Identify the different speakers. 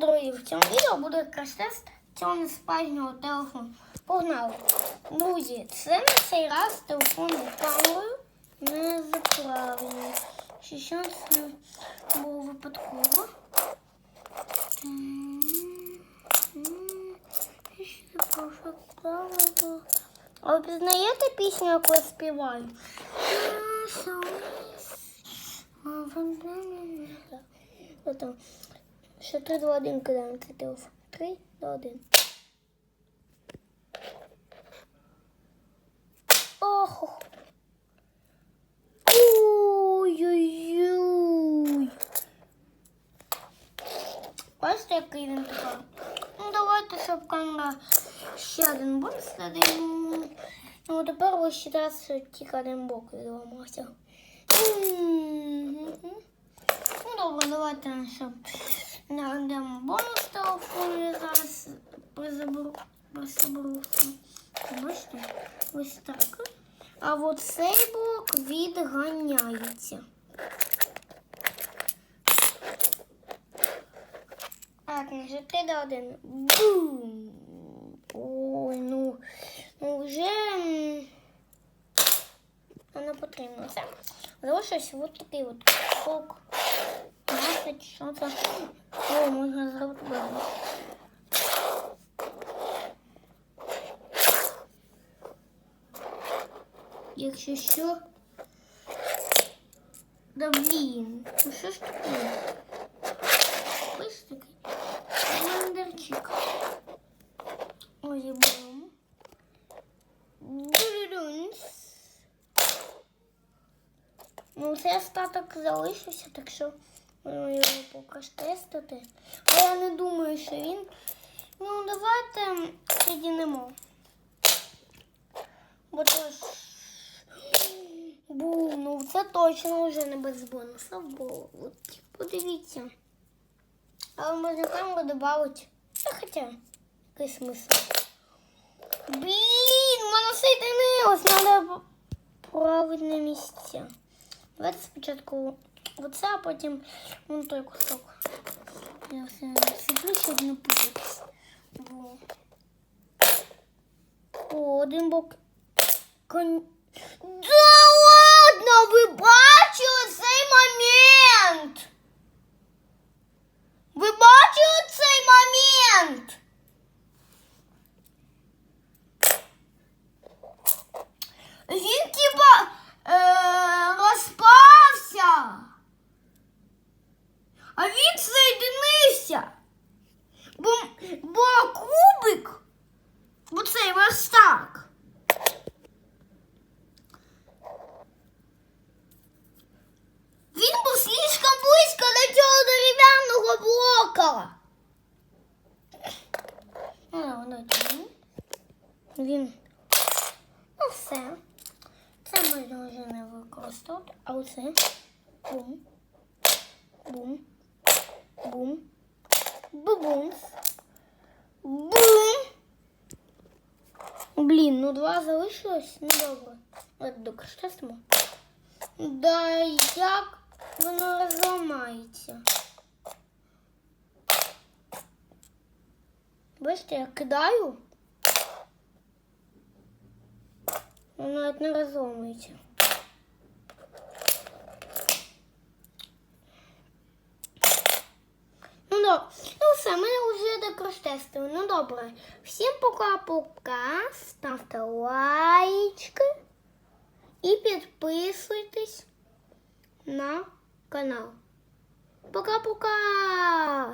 Speaker 1: друзі, в цьому відео буде краш-тест цього несправжнього телефону. Погнали! Друзі, це на цей раз телефон з камерою не заправлений. Ще щось не було випадково. А ви пізнаєте пісню, яку я співаю? Ото. Ще 3, 2, 1 кидаємо цей телефон. 3, 2, 1. Ох. Ой-ой-ой. Бачите, який він тепер? Ну, давайте, щоб камера ще один бок садимо. Ну, тепер ось ще раз тільки один бок відламався. Мгм. Ну, добре, давайте, щоб наведемо бонус телефону. Я зараз призаберу, призаберу все. Бачите? Ось так. А от цей блок відганяється. Так, вже 3 до 1. Бум! Ой, ну, ну вже не потрібно це. Залишився от такий от кусок. Значить, що це? О, можна зробити багато. Якщо що. Да блін, ну що ж таке? Ось такий блендерчик. Ось беремо. Дурюнс. Ну, це остаток залишився, так що можна його поки ж тестити. Але я не думаю, що він. Ну, давайте підіймемо. Бо то ж. Бу, ну це точно вже не без бонусу, бо от подивіться. Але можна камеру додати. Та хоча, який смисл. Блін, воно соєдинилось, треба правильне місце. Давайте спочатку оце, а потім вон той кусок. Я сиплю, щоб не путатись. О, один бок. Кон... Да ладно, ви А він соєдинився. Бо, бо кубик, бо цей верстак. Він був слишком близько до цього дерев'яного блока. Ну, воно там. Він. Ну, все. Це можна вже не використовувати. А оце. Бум. Бум. Бум. Бубумс. Бум. Блін, ну два залишилось. Ну добре. От докоштестимо. Да як воно розламається? Бачите, я кидаю. Воно навіть не розламується. вже докроштестили. Ну добре. Всім пока-пока. Ставте лайки. І підписуйтесь на канал. Пока-пока!